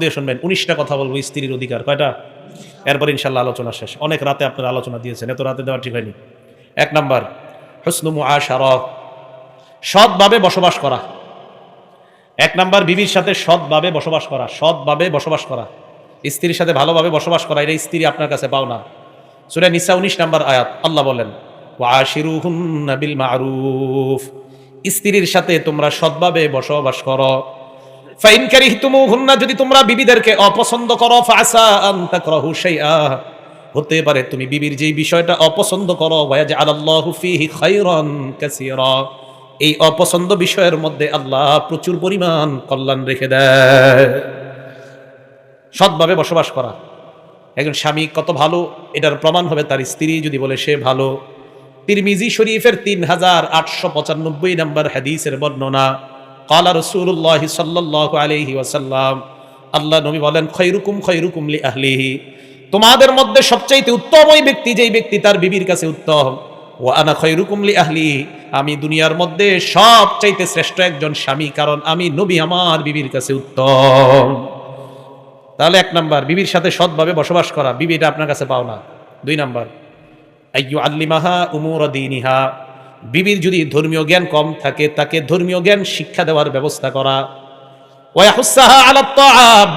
দিয়ে শুনবেন, উনিশটা কথা বলব, স্ত্রীর অধিকার, কয়টা? এরপর ইনশাল্লাহ আলোচনা শেষ। অনেক রাতে আপনারা আলোচনা দিয়েছেন, এত রাতে দেওয়া ঠিক হয়নি। এক নাম্বার হসনুমু আশার সৎভাবে বসবাস করা। এক নাম্বার, বিবির সাথে সৎভাবে বসবাস করা, সৎভাবে বসবাস করা। স্ত্রীর সাথে ভালোভাবে বসবাস করা, এটা স্ত্রী আপনার কাছে পাও না। সুরে নিসা উনিশ নাম্বার আয়াত, আল্লাহ বলেন স্ত্রীর সাথে তোমরা সৎভাবে বসবাস করো। ফাইন কারিহতুমুহুন্না যদি তোমরা বিবিদেরকে অপছন্দ করো ফাসা আন তাকরাহু শাইআ। হতে পারে তুমি বিবির যেই বিষয়টা অপছন্দ করো কাসীরা। এই অপছন্দ বিষয়ের মধ্যে আল্লাহ প্রচুর পরিমাণ কল্যাণ রেখে দেয়। সৎভাবে বসবাস করা। একজন স্বামী কত ভালো, এটার প্রমাণ হবে তার স্ত্রী যদি বলে সে ভালো। তিরমিজি শরীফের তিন হাজার আটশো পঁচানব্বই নম্বর হাদিসের বর্ণনা। কালা রসুল্লাহ সাল্লাহ আলহি ওয়াসাল্লাম আল্লাহ নবী বলেন, খৈরুকুম খৈরুকুম লি আহলিহি। তোমাদের মধ্যে সবচাইতে উত্তম ওই ব্যক্তি যেই ব্যক্তি তার বিবির কাছে উত্তম। ও আনা খৈরুকুম লি আহলি আমি দুনিয়ার মধ্যে সবচাইতে শ্রেষ্ঠ একজন স্বামী, কারণ আমি নবী আমার বিবির কাছে উত্তম। তাহলে এক নাম্বার, বিবির সাথে সৎভাবে বসবাস করা। বিবিটা আপনার কাছে পাও না দুই নাম্বার, আইয়ু আল্লিমাহা উমুর দিনিহা। বিবির যদি ধর্মীয় জ্ঞান কম থাকে, তাকে ধর্মীয় জ্ঞান শিক্ষা দেওয়ার ব্যবস্থা করা।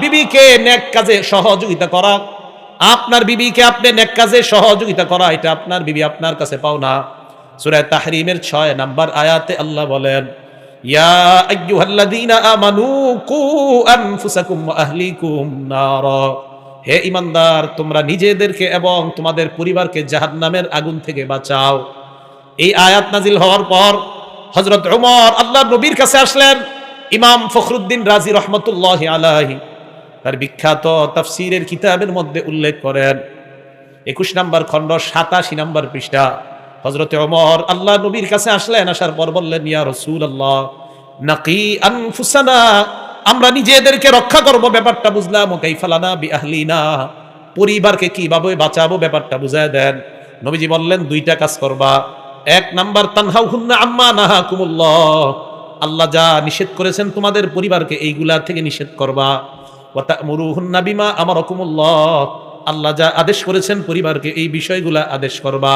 বিবিকে নেক কাজে সহযোগিতা করা। আপনার বিবিকে আপনি নেক কাজে সহযোগিতা করা, এটা আপনার বিবি আপনার কাছে পাও না। সূরা তাহরিমের 6 নাম্বার আয়াতে আল্লাহ বলেন হে ইমানদার, তোমরা নিজেদেরকে এবং তোমাদের পরিবারকে জাহান্নামের আগুন থেকে বাঁচাও। এই আয়াত নাজিল হওয়ার পর হজরত উমর আল্লাহ নবীর কাছে আসলেন। ইমাম ফখরুদ্দিন রাজি রহমতুল্লাহ আলাহি তার বিখ্যাত তাফসিরের কিতাবের মধ্যে উল্লেখ করেন। একুশ নাম্বার খণ্ড, সাতাশি নাম্বার পৃষ্ঠা। হজরত ওমর আল্লাহ নবীর কাছে আসলেন, আসার পর বললেন, ইয়া রসুল আল্লাহ নাকি আনফুসানা? আমরা নিজেদেরকে রক্ষা করব, ব্যাপারটা বুঝলাম। ওকাই ফালানা বি আহলিনা পরিবারকে কীভাবে বাঁচাবো, ব্যাপারটা বুঝায় দেন। নবীজি বললেন, দুইটা কাজ করবা। এক নাম্বার তানহাউ হুন্না আম্মা নাহা কুমুল্লাহ আল্লাহ যা নিষেধ করেছেন তোমাদের পরিবারকে, এইগুলা থেকে নিষেধ করবা। ওয়াতা মুরুহুন্না বিমা আমার আল্লাহ যা আদেশ করেছেন পরিবারকে, এই বিষয়গুলা আদেশ করবা।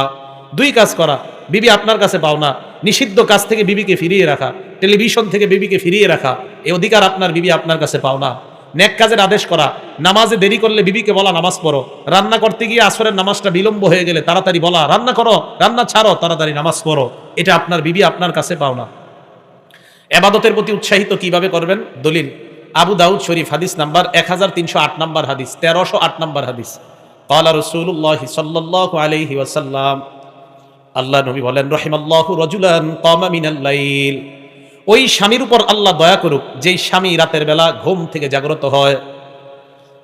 দুই কাজ করা, বিবি আপনার কাছে পাও না। নিষিদ্ধ কাজ থেকে বিবিকে ফিরিয়ে রাখা, টেলিভিশন থেকে বিবিকে ফিরিয়ে রাখা এই অধিকার আপনার বিবি আপনার কাছে পাও না। নেক কাজের আদেশ করা, নামাজে দেরি করলে বিবিকে বলা নামাজ পড়ো, রান্না করতে গিয়ে আসরের নামাজটা বিলম্ব হয়ে গেলে তাড়াতাড়ি বলা, রান্না করো, রান্না ছাড়ো, তাড়াতাড়ি নামাজ পড়ো। এটা আপনার বিবি আপনার কাছে পাও না এবাদতের প্রতি উৎসাহিত কীভাবে করবেন? দলিল, আবু দাউদ শরীফ, হাদিস নাম্বার এক হাজার তিনশো আট নাম্বার হাদিস, তেরোশো আট নাম্বার হাদিস। কালা রসুল্লাহ সাল্লাহ আলহি ওয়াসাল্লাম, আল্লাহ নবী বলেন, রহিমাল্লাহ রজুলান কমা মিনাল্লাইল ওই স্বামীর উপর আল্লাহ দয়া করুক, যেই স্বামী রাতের বেলা ঘুম থেকে জাগ্রত হয়।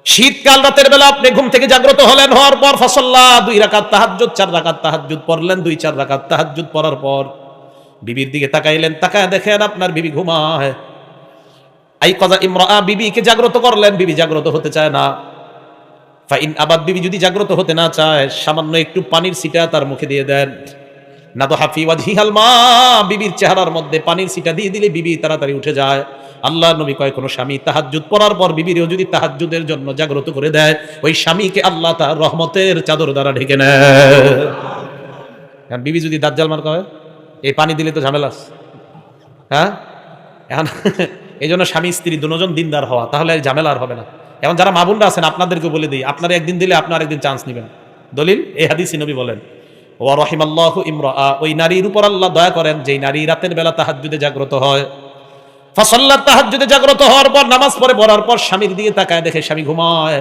শীতকাল রাতের বেলা আপনি ঘুম থেকে জাগ্রত হলেন, হওয়ার পর ফসল্লা, দুই রাকাত তাহাজ্জুদ, চার রাকাত তাহাজ্জুদ পড়লেন, দুই চার রাকাত তাহাজ্জুদ পড়ার পর বিবির দিকে তাকাইলেন, তাকায় দেখেন আপনার বিবি ঘুমায়। আই কজা ইমরা বিবিকে জাগ্রত করলেন, বিবি জাগ্রত হতে চায় না। ফাইন আবাদ বিবি যদি জাগ্রত হতে না চায়, সামান্য একটু পানির সিটা তার মুখে দিয়ে দেন। না তো হাফি ওয়াজহিহাল মা, বিবির চেহারার মধ্যে পানির সিটা দিয়ে দিলে বিবি তাড়াতাড়ি উঠে যায়। আল্লাহ নবী কয়, কোনো স্বামী তাহাজ্জুদ পড়ার পর বিবিরও যদি তাহাজ্জুদের জন্য জাগ্রত করে দেয়, ওই স্বামীকে আল্লাহ তার রহমতের চাদর দ্বারা ঢেকে নেয়। বিবি যদি দাজ্জাল মার কয়, এই পানি দিলে তো ঝামেলা আছে। হ্যাঁ? এখন এই জন্য স্বামী, স্ত্রী দুজন দিনদার হওয়া, তাহলে ঝামেলা আর হবে না। এখন যারা মা বোনরা আছেন আপনাদেরকে বলে দিই, আপনারা একদিন দিলে আপনার একদিন চান্স নেবেন। দলিল, এই হাদিস নবী বলেন। ও রহিমাল্লাহ ইমরা ওই নারীর উপর আল্লাহ দয়া করেন, যেই নারী রাতের বেলা তাহাজ্জুদে জাগ্রত হয়। ফসল্লার তাহাজ্জুদে জাগ্রত হওয়ার পর, নামাজ পড়ে পড়ার পর স্বামীর দিকে তাকায়, দেখে স্বামী ঘুমায়।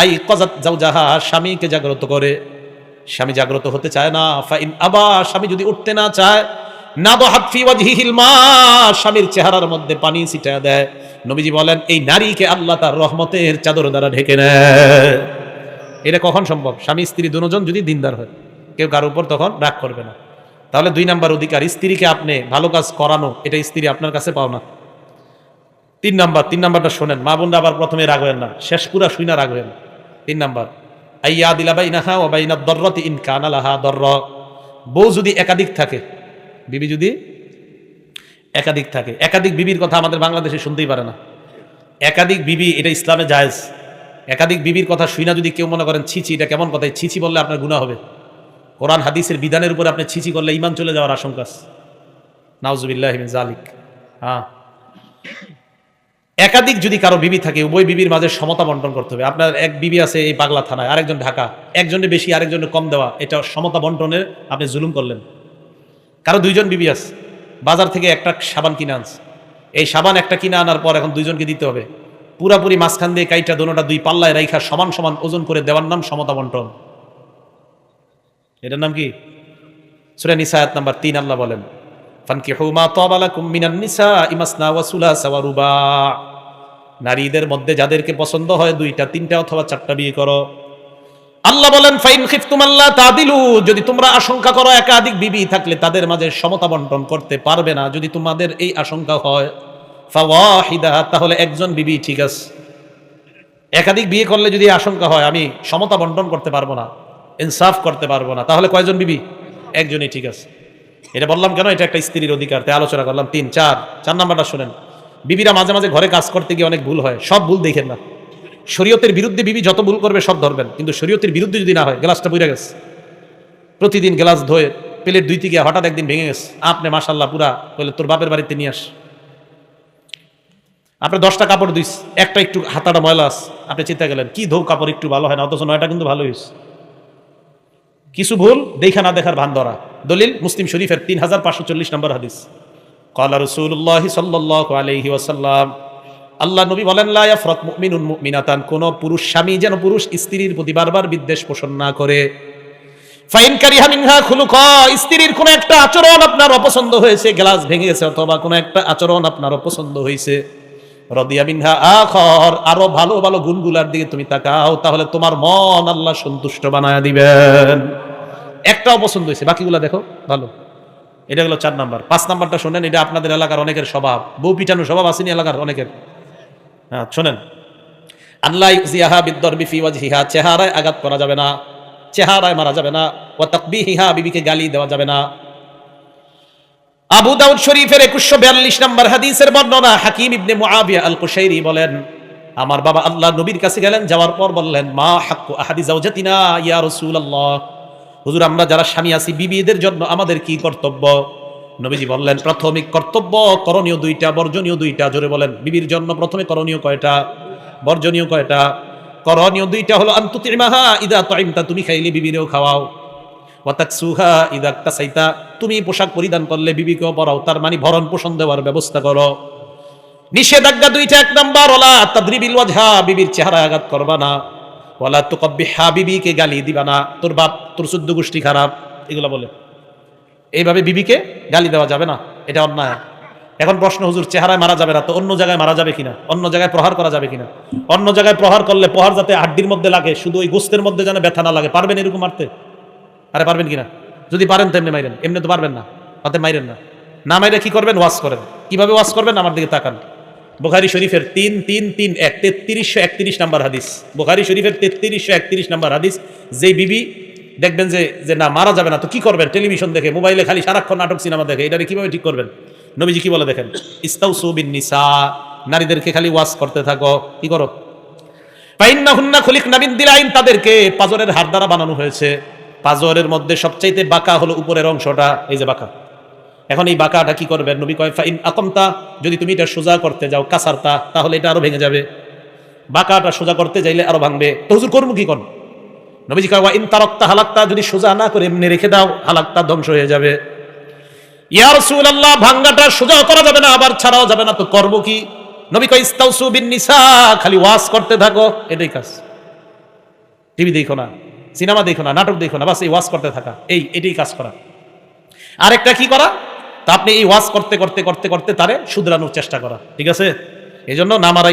আই কজাত যাও যাহা স্বামীকে জাগ্রত করে। স্বামী জাগ্রত হতে চায় না। ফাইন আবা, স্বামী যদি উঠতে না চায় না বহাত ফি ওয়াজহিহিল মা, স্বামীর চেহারার মধ্যে পানি ছিটা দেয়। নবীজি বলেন, এই নারীকে আল্লাহ তার রহমতের চাদর দ্বারা ঢেকে নেয়। এটা কখন সম্ভব? স্বামী, স্ত্রী দুজন যদি দিনদার হয়। কেউ কারোর উপর তখন রাগ করবে না। তাহলে দুই নাম্বার অধিকার, স্ত্রীকে আপনি ভালো কাজ করানো, এটা স্ত্রী আপনার কাছে পাও না। তিন নাম্বার, তিন নাম্বারটা শোনেন, মা বোনরা আবার প্রথমে রাগ হবেন না, শেষ পুরা শুই না রাগ হবেন না। তিন নাম্বার, আইয়া দিলা বাইনাহা ও বাইনা দর্রতি ইন কানালাহা দর্র। বউ যদি একাধিক থাকে, বিবি যদি একাধিক থাকে, একাধিক বিবির কথা আমাদের বাংলাদেশে শুনতেই পারে না। একাধিক বিবি, এটা ইসলামে জায়েজ। একাধিক বিবির কথা শুই না যদি কেউ মনে করেন ছিচি এটা কেমন কথা ছিচি বললে আপনার গুণা হবে। কোরআন হাদিসের বিধানের উপরে আপনি ছিচি করলে ইমান চলে যাওয়ার আশঙ্কা। নাউজুবিল্লাহ জালিক হ্যাঁ। একাধিক যদি কারও বিবি থাকে, উভয় বিবির মাঝে সমতা বন্টন করতে হবে। আপনার এক বিবি আছে এই পাগলা থানায়, আরেকজন ঢাকা। একজনে বেশি আরেকজনে কম দেওয়া। এটা সমতা বন্টনের আপনি জুলুম করলেন। কারও দুইজন বিবি আছে, বাজার থেকে একটা সাবান কিনে আনছে। এই সাবান একটা কিনে আনার পর এখন দুইজনকে দিতে হবে। পুরাপুরি মাঝখান দিয়ে কাইটা, দোনোটা দুই পাল্লায় রাইখা সমান সমান ওজন করে দেওয়ার নাম সমতা বন্টন। এটার নাম কি? সুরা নিসায়াত নাম্বার তিন আল্লাহ বলেন নারীদের মধ্যে যাদেরকে পছন্দ হয় দুইটা, তিনটা অথবা চারটা বিয়ে করো। আল্লাহ বলেন, ফাইন খিফতুম আল্লাহ তাদিলু। যদি তোমরা আশঙ্কা করো একাধিক বিবি থাকলে তাদের মাঝে সমতা বন্টন করতে পারবে না। যদি তোমাদের এই আশঙ্কা হয়, ফাওয়াহিদা, তাহলে একজন বিবি ঠিক আছে। একাধিক বিয়ে করলে যদি আশঙ্কা হয়, আমি সমতা বন্টন করতে পারব না। ইনসাফ করতে পারব না। তাহলে কয়জন বিবি? একজনই ঠিক আছে। এটা বললাম কেন? এটা একটা স্ত্রীর অধিকার। তাই আলোচনা করলাম। তিন, চার চার নাম্বারটা শোনেন। বিবিরা মাঝে মাঝে ঘরে কাজ করতে গিয়ে অনেক ভুল হয়। সব ভুল দেখেন না। শরীয়তের বিরুদ্ধে বিবি যত ভুল করবে, সব ধরবেন। কিন্তু শরীয়তের বিরুদ্ধে যদি না হয়, গ্লাসটা পুড়ে গেছে। প্রতিদিন গ্লাস ধোয়ে প্লেট দুই থেকে হঠাৎ একদিন ভেঙে গেছে। আপনি মাসাল্লাহ পুরা বলে, তোর বাপের বাড়িতে নিয়ে আস। আপনি দশটা কাপড় দিস একটা একটু হাতাটা ময়লা আস আপনি চিন্তা গেলেন কি ধৌ কাপড়, একটু ভালো হয় না? অথচ নয়টা কিন্তু ভালো হয়েছে। কিছু ভুল দেখা না দেখার ভান ধরা। দলিল মুসলিম শরীফের তিন হাজার পাঁচশো চল্লিশ নম্বর হাদিস। কলা রসুল্লাহ সাল্লাহ আলহি ওয়াসাল্লাম, আল্লাহ নবী বলেন, লা ইয়াফরাক মুমিনুন মুমিনাতান কোন পুরুষ স্বামী যেন পুরুষ স্ত্রীর প্রতি বারবার বিদ্বেষ পোষণ না করে। ফাইন কারিহা মিনহা খুলুক, স্ত্রীর কোন একটা আচরণ আপনার অপছন্দ হয়েছে, গ্লাস ভেঙে গেছে অথবা কোন একটা আচরণ আপনার অপছন্দ হয়েছে। রদিয়া মিনহা, আখর, আরও ভালো ভালো গুণগুলার দিকে তুমি তাকাও, তাহলে তোমার মন আল্লাহ সন্তুষ্ট বানায় দিবেন। একটা অপছন্দ হয়েছে। বাকিগুলা দেখো, ভালো। এটা হলো চার নাম্বার। পাঁচ নাম্বারটা শোনেন, এটা আপনাদের এলাকার অনেকের স্বভাব। বউ পিটানো স্বভাব আসেনি এলাকার অনেকের। হ্যাঁ শোনেন। আল্লাহ জিয়াহা বিদ্দর বিফি চেহারায় আঘাত করা যাবে না। চেহারায় মারা যাবে না। ও বিবিকে গালি দেওয়া যাবে না। আবু দাউদ শরীফের একুশশো বিয়াল্লিশ নম্বর হাদিসের বর্ণনা, হাকিম ইবনে মুআবিয়া আল কুশাইরি বলেন, আমার বাবা আল্লাহ নবীর কাছে গেলেন, যাওয়ার পর বললেন, মা হাক্কু আহাদি ইয়া রাসূলুল্লাহ। হুজুর, আমরা যারা স্বামী আছি বিবিদের জন্য আমাদের কি কর্তব্য? নবীজি বললেন, প্রাথমিক কর্তব্য, করণীয় দুইটা, বর্জনীয় দুইটা। জোরে বলেন, বিবির জন্য প্রথমে করণীয় কয়টা? বর্জনীয় কয়টা? করণীয় দুইটা হলো আন্তুতিমাহা ইদা তাইমতা, তুমি খাইলে বিবিরেও খাওয়াও। ওয়াতাকসুহা ইদা তাসাইতা তুমি পোশাক পরিধান করলে বিবিকেও পরাও। তার মানে ভরণ পোষণ দেওয়ার ব্যবস্থা করো। নিষেধাজ্ঞা দুইটা, এক নাম্বার ওলা তাদরিবিল ওয়াজহা, বিবির চেহারা আঘাত করবা না। ওয়ালা তুকব্বিহা বিবিকে গালি দিবা না? তোর বাপ, তোর চোদ্দ গোষ্ঠী খারাপ। এগুলো বলে। এইভাবে বিবিকে গালি দেওয়া যাবে না। এটা অন্যায়। এখন প্রশ্ন, হুজুর, চেহারায় মারা যাবে না তো অন্য জায়গায় মারা যাবে কিনা? অন্য জায়গায় প্রহার করা যাবে কিনা? অন্য জায়গায় প্রহার করলে প্রহার যাতে হাড্ডির মধ্যে লাগে, শুধু ওই গোস্তের মধ্যে যেন ব্যথা না লাগে। পারবেন এরকম মারতে? আরে পারবেন কিনা? যদি পারেন তো এমনি মাইরেন। এমনি তো পারবেন না। হাতে মাইরেন না। না মাইরে কি করবেন? ওয়াশ করেন। কীভাবে ওয়াশ করবেন? আমার দিকে তাকান। বুখারি শরীফের তিন তিন তিন, এক তেত্রিশশো একত্রিশ নাম্বার হাদিস। বুখারি শরীফের তেত্রিশশো একত্রিশ নাম্বার হাদিস। যে বিবি দেখবেন যে যে না, মারা যাবে না, তো কি করবেন? টেলিভিশন দেখে, মোবাইলে খালি সারাক্ষণ নাটক, সিনেমা দেখে এটারে কীভাবে ঠিক করবেন? নবীজি কি বলে দেখেন? ইস্তাউ সুবিন নিসা, নারীদেরকে খালি ওয়াশ করতে থাকো, কি করো? পাইন্না হুন্না খলিক নাবিন দিলাইন, তাদেরকে পাজরের হাড় দ্বারা বানানো হয়েছে। পাজরের মধ্যে সবচাইতে বাঁকা হলো উপরের অংশটা, এই যে বাঁকা। এখন এই বাঁকাটা কি করবেন নবী কয়, ফাইন আকমতা, যদি তুমি এটা সোজা করতে যাও, কাসারতা, তাহলে এটা আরও ভেঙে যাবে। বাঁকাটা সোজা করতে যাইলে আরও ভাঙবে। তো হুজুর করব কি কোন? নবীজি কয় ইন তারকতা হালাক্তা, যদি সোজা না করে এমনি রেখে দাও, হালাক্তা ধ্বংস হয়ে যাবে। ইয়া রাসূলুল্লাহ, ভাঙ্গাটা সোজা করা যাবে না, আবার ছাড়াও যাবে না, তো করব কি? নবী কয়, ইস্তাউসু বিন নিসা খালি ওয়াজ করতে থাকো, এটাই কাজ। টিভি দেখো না, সিনেমা দেখো না, নাটক দেখো না, বাস এই ওয়াজ করতে থাকা, এই, এটাই কাজ করা। আরেকটা কি করা? তা আপনি এই ওয়াজ করতে করতে করতে করতে তারে শুধরানোর চেষ্টা করা। ঠিক আছে? এই জন্য নামারাই